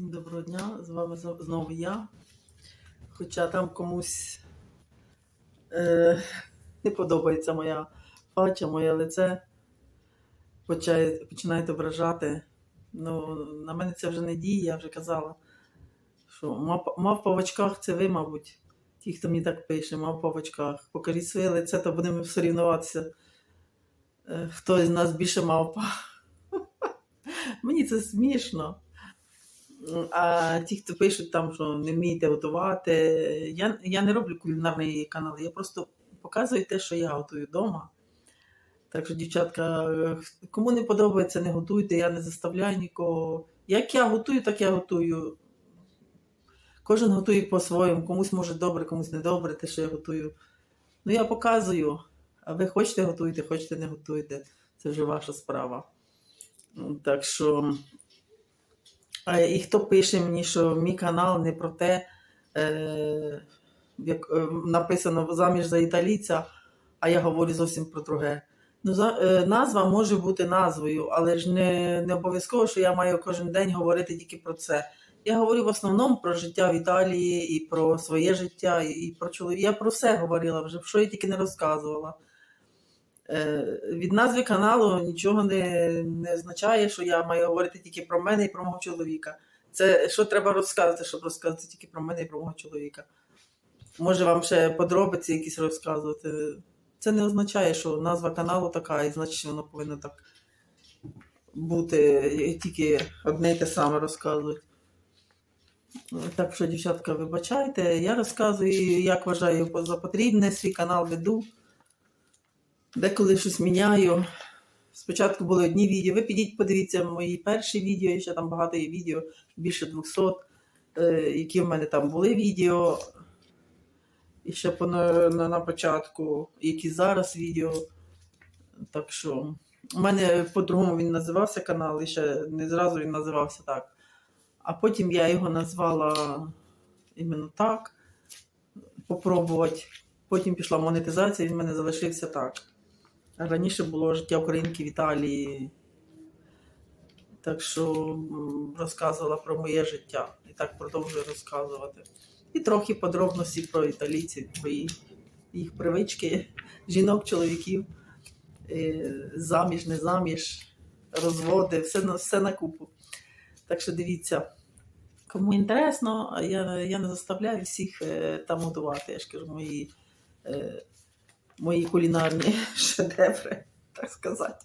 Всім доброго дня, з вами знову я. Хоча там комусь е, не подобається моя пача, моє лице, почає, починають ображати. Ну, на мене це вже не діє, я вже казала, що мав, мав по очках це ви, мабуть. Ті, хто мені так пише, мав по очках. Покажіть своє лице, то будемо сорівнуватися. Е, хто з нас більше мавпа. Мені це смішно. А ті, хто пишуть там, що не вмієте готувати, я, я не роблю кулінарний канал, я просто показую те, що я готую вдома. Так що, дівчатка, кому не подобається, не готуйте, я не заставляю нікого. Як я готую, так я готую. Кожен готує по-своєму, комусь може добре, комусь не добре, те, що я готую. Ну, я показую. А ви хочете готуйте, хочете не готуйте. Це вже ваша справа. Ну, Так що. І хто пише мені, що мій канал не про те, е, як е, написано заміж за італійця, а я говорю зовсім про друге. Ну, е, назва може бути назвою, але ж не, не обов'язково, що я маю кожен день говорити тільки про це. Я говорю в основному про життя в Італії і про своє життя, і про чоловіка. Я про все говорила вже, що я тільки не розказувала. Е, від назви каналу нічого не, не означає, що я маю говорити тільки про мене і про мого чоловіка. Це що треба розказати, щоб розказати тільки про мене і про мого чоловіка. Може вам ще подробиці якісь розказувати. Це не означає, що назва каналу така, і значить воно повинно так бути, і тільки одне й те саме розказувати. Так що, дівчатка, вибачайте, я розказую, як вважаю за потрібне, свій канал веду. Деколи щось міняю. Спочатку були одні відео. Ви підіть, подивіться мої перші відео, ще там багато є відео, більше 200, е, які в мене там були відео. І ще по, на, на, початку, які зараз відео. Так що, у мене по-другому він називався канал, і ще не зразу він називався так. А потім я його назвала іменно так. Попробувати. Потім пішла монетизація, він в мене залишився так. Раніше було життя українки в Італії. Так що розказувала про моє життя і так продовжую розказувати. І трохи подробності про італійців, про їх, їх привички, жінок, чоловіків, е, заміж, не заміж, розводи, все все на купу. Так що дивіться, кому інтересно, я, я не заставляю всіх е, там готувати. Я ж кажу, мої, е, мої кулінарні шедеври, так сказати.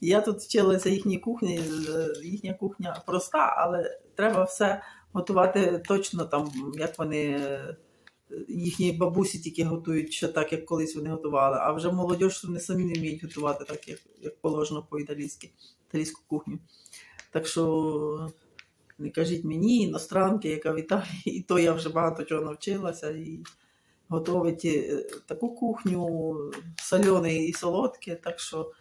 Я тут вчилася їхній кухні, е, їхня кухня проста, але треба все готувати точно там, як вони. е, Їхні бабусі тільки готують ще так, як колись вони готували, а вже молодь вони самі не вміють готувати так, як, як положено по-італійськи, італійську кухню. Так що не кажіть мені, іностранки, яка в Італії, і то я вже багато чого навчилася і готовить е, таку кухню, солене і солодке. Так що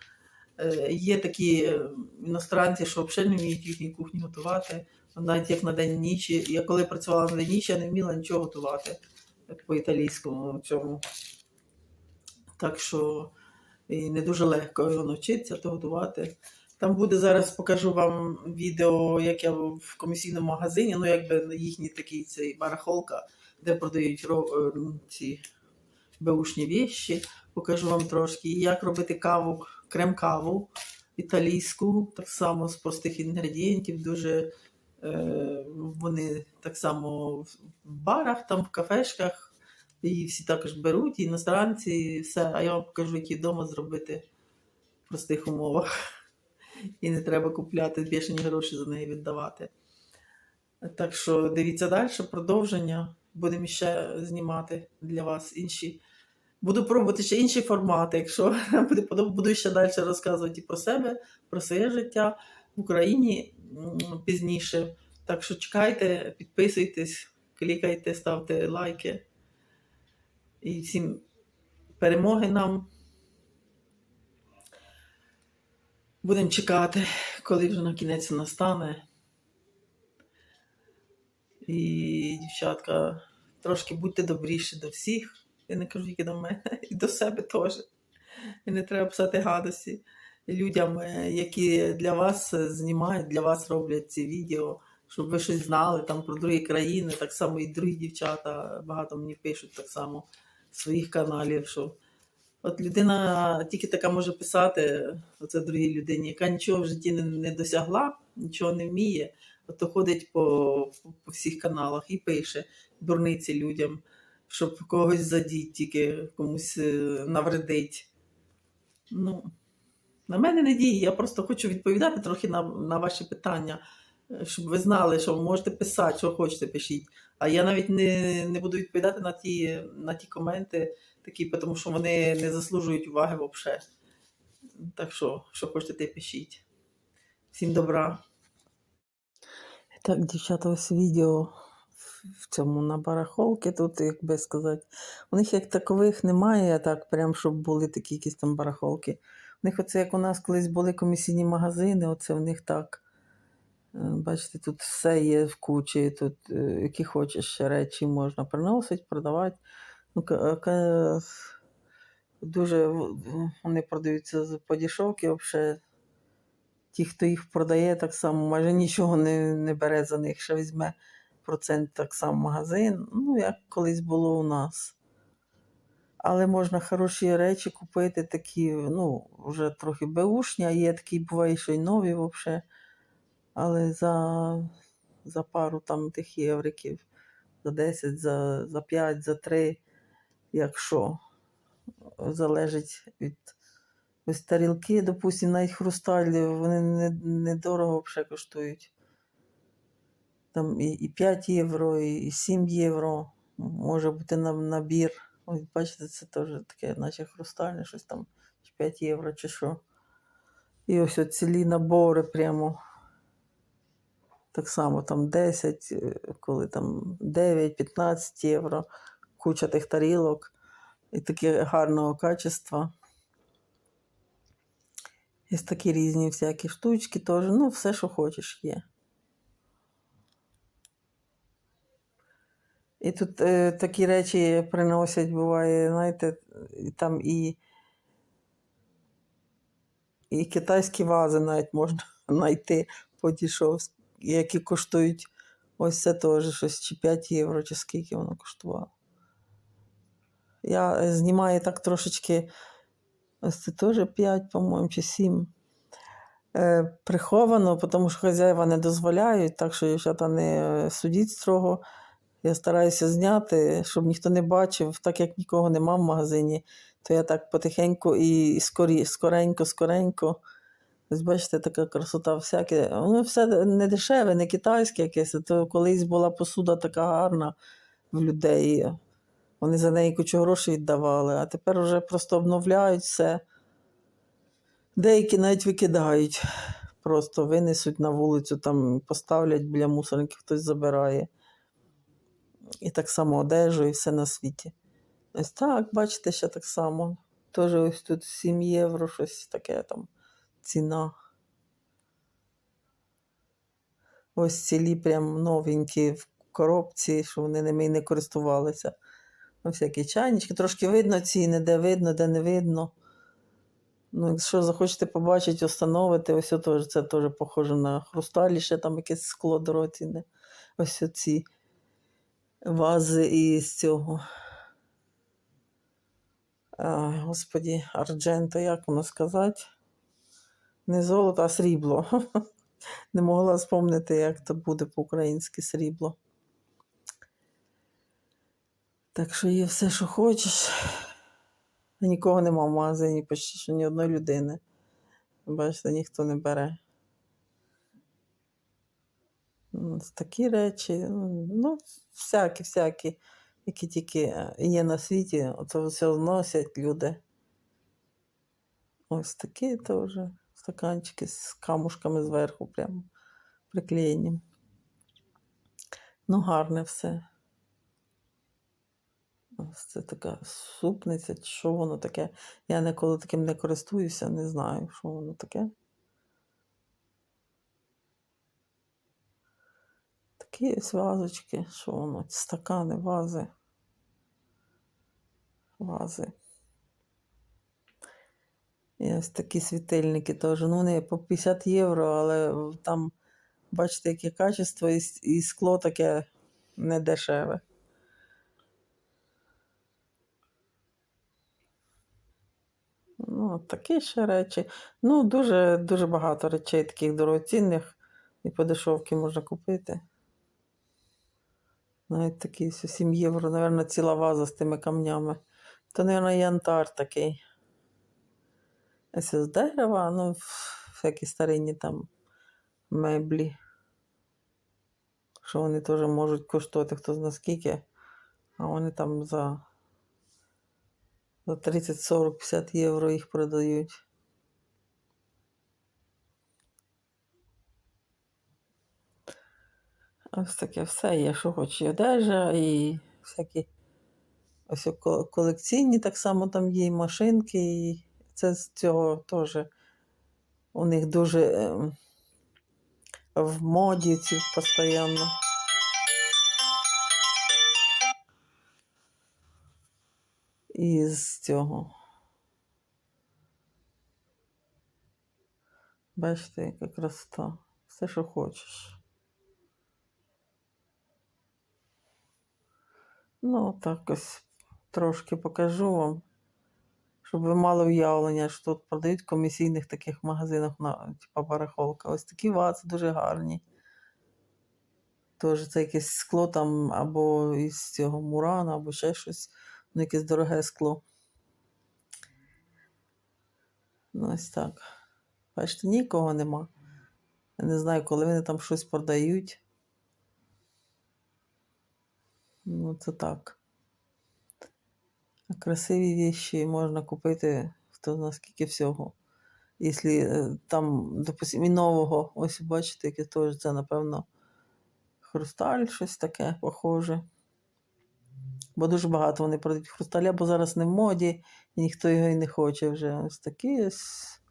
е, є такі е, іностранці, що взагалі не вміють їхній кухні готувати. Навіть як на день нічі. Я коли працювала на день нічі, я не вміла нічого готувати по італійському цьому. Так що і не дуже легко його навчитися то готувати. Там буде зараз покажу вам відео, як я в комісійному магазині, ну якби їхній такий цей барахолка, де продають ро- е, ці беушні віші. Покажу вам трошки, як робити каву, крем-каву італійську, так само з простих інгредієнтів. Дуже е, вони так само в барах, там в кафешках. Її всі також беруть, і іностранці, і все. А я вам покажу, які вдома зробити в простих умовах. І не треба купляти бішені гроші за неї віддавати. Так що дивіться далі, продовження. Будемо ще знімати для вас інші. Буду пробувати ще інші формати. Якщо буду ще далі розказувати про себе, про своє життя в Україні пізніше. Так що чекайте, підписуйтесь, клікайте, ставте лайки. І всім перемоги нам. Будемо чекати, коли вже на кінець настане. І, дівчатка, трошки будьте добріші до всіх. Я не кажу тільки до мене, і до себе теж. І не треба писати гадості людям, е, які для вас е, знімають, для вас роблять ці відео. щоб ви щось знали там про другі країни, так само і другі дівчата багато мені пишуть так само своїх каналів. що От людина тільки така може писати, оце другій людині, яка нічого в житті не, досягла, нічого не вміє, то ходить по, по, по всіх каналах і пише дурниці людям, щоб когось задіть, тільки комусь е, навредить. Ну, на мене не діє, я просто хочу відповідати трохи на, на ваші питання, е, щоб ви знали, що ви можете писати, що хочете, пишіть. А я навіть не, не буду відповідати на ті, на ті коменти, такі, тому що вони не заслужують уваги взагалі. Так що, що хочете, пишіть. Всім добра. Так, дівчата, ось відео в- цьому на барахолки. Тут, як би сказати, у них як такових немає, так, прям, щоб були такі якісь там барахолки. У них оце, як у нас колись були комісійні магазини, оце в них так. Е, Бачите, тут все є в кучі, тут е, які хочеш речі можна приносити, продавати. Ну, ка- дуже вони продаються з подішовки, взагалі. Ті, хто їх продає, так само майже нічого не, не бере за них, ще візьме процент так само магазин. Ну, як колись було у нас. Але можна хороші речі купити, такі, ну, вже трохи беушні, а є такі, буває, що й нові взагалі. Але за, за пару там тих євриків, за 10, за, за 5, за 3, якщо залежить від ось тарілки, допустимо, навіть хрусталь, вони не, недорого взагалі коштують. Там і, і 5 євро, і, і 7 євро. Може бути на, набір. Ось бачите, це теж таке, наче хрустальне, щось там, чи 5 євро, чи що. І ось цілі набори прямо. Так само там 10, е, коли там 9-15 євро, куча тих тарілок і таке гарного качества. Є такі різні всякі штучки теж. Ну, все, що хочеш, є. І тут е, такі речі приносять, буває, знаєте, там і, і китайські вази навіть можна знайти подішов, які коштують ось це теж щось чи 5 євро, чи скільки воно коштувало. Я е, знімаю так трошечки, ось це теж 5, по-моєму, чи 7. Е, приховано, тому що хазяїва не дозволяють, так що дівчата не е, судіть строго. Я стараюся зняти, щоб ніхто не бачив, так як нікого нема в магазині, то я так потихеньку і скорі, скоренько, скоренько. Ось бачите, така красота всяке. Воно все не дешеве, не китайське якесь. То колись була посуда така гарна в людей. Вони за неї кучу грошей віддавали, а тепер вже просто обновляють все. Деякі навіть викидають, просто винесуть на вулицю, там поставлять біля мусорників, хтось забирає. І так само одежу, і все на світі. Ось так, бачите, ще так само. Теж ось тут 7 євро, щось таке там ціна. Ось цілі прям новенькі в коробці, що вони ними і не користувалися. Ну, всякі чайнички. Трошки видно ціни, де видно, де не видно. Ну, якщо захочете побачити, установити, ось теж, це теж похоже на хрусталі, ще там якесь скло дорогоцінне. Ось оці вази із цього. А, господі, ардженто, як воно сказати? Не золото, а срібло. Не могла спомнити, як то буде по-українськи срібло. Так що є все, що хочеш. Нікого нема в магазині, почти що ні одної людини. Бачите, ніхто не бере. Ну, Такі речі, ну, всякі, всякі, які тільки е, є на світі, оце все зносять люди. Ось такі теж стаканчики з камушками зверху, прямо приклеєні. Ну, гарне все. Ось це така супниця, що воно таке. Я ніколи таким не користуюся, не знаю, що воно таке. Такі ось вазочки, що воно, стакани, вази. Вази. І ось такі світильники теж. Ну, вони по 50 євро, але там Бачите, яке качество, і, скло таке недешеве. Ну, такі ще речі. Ну, дуже, дуже багато речей таких дорогоцінних і по можна купити. Навіть такі 7 євро, мабуть, ціла ваза з тими камнями. То, мабуть, янтар такий. Ось з дерева, ну, всякі старинні там меблі. Що вони теж можуть коштувати хто зна скільки, а вони там за, за 30, 40, 50 євро їх продають. Ось таке все є, що хоч і одежа, і всякі ось колекційні так само там є, і машинки, і це з цього теж у них дуже ем, в моді ці постійно. І з цього. Бачите, яка красота. Все, що хочеш. Ну, так ось трошки покажу вам, щоб ви мали уявлення, що тут продають в комісійних таких магазинах, на, типа барахолка. Ось такі вази дуже гарні. Тож це якесь скло там або із цього мурана, або ще щось. Ну, якесь дороге скло. Ну, ось так. Бачите, нікого нема. Я не знаю, коли вони там щось продають. Ну, це так. Красиві віші можна купити хто зна скільки всього. Якщо е, там, допустим, і нового, ось бачите, яке теж це, напевно, хрусталь, щось таке похоже. Бо дуже багато вони продають хрусталя, бо зараз не в моді, і ніхто його і не хоче вже. Ось такі ось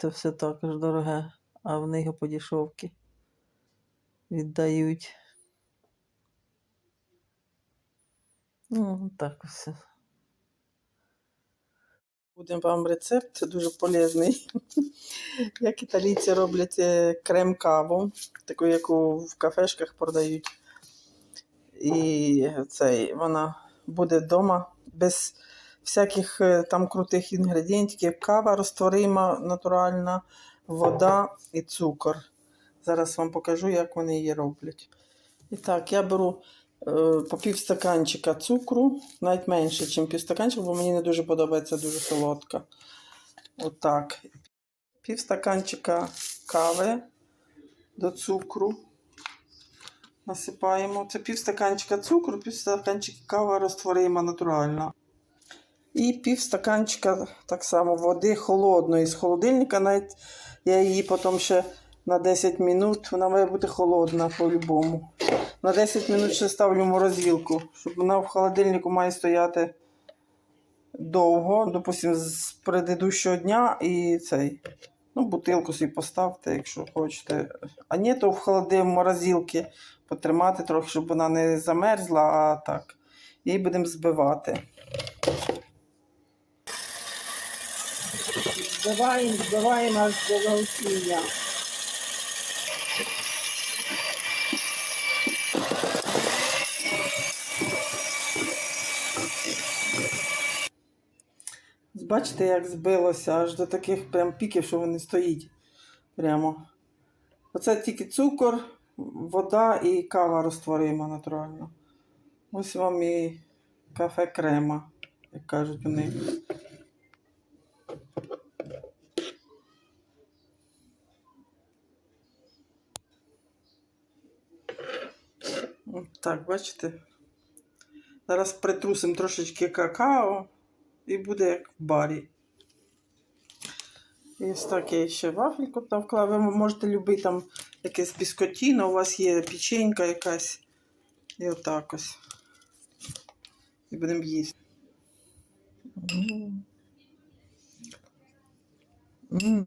то все також дороге, а вони його по дешевки віддають. Ну, так ось. Будемо вам рецепт дуже полезний. Як італійці роблять е, крем-каву, таку, яку в кафешках продають. І цей, вона буде вдома без всяких е, там крутих інгредієнтів. Кава розтворима, натуральна, вода і цукор. Зараз вам покажу, як вони її роблять. І так, я беру е, по пів стаканчика цукру, навіть менше, ніж пів стаканчика, бо мені не дуже подобається дуже солодка. Отак. Пів стаканчика кави до цукру. Насипаємо. Це пів стаканчика цукру, пів стаканчика кава розтворима натуральна. І пів стаканчика так само води холодної з холодильника. Навіть я її потім ще на 10 минут, вона має бути холодна по-любому. На 10 минут ще ставлю морозилку, щоб вона в холодильнику має стояти довго, допустим, з предыдущого дня і цей. Ну, бутилку собі поставте, якщо хочете. А ні, то в холоді в морозилці потримати трохи, щоб вона не замерзла, а так. І будемо збивати. Збиваємо, збиваємо аж до загустіння. Бачите, як збилося аж до таких прям піків, що вони стоїть прямо. Оце тільки цукор, вода і кава розтворима натурально. Ось вам і кафе крема, як кажуть вони. От Так, бачите? Зараз притрусимо трошечки какао і буде як в барі. І ось так я ще вафельку там вклав. Ви можете любити там якесь піскотіно, у вас є печенька якась. І отак ось. І будемо їсти. Mm. М.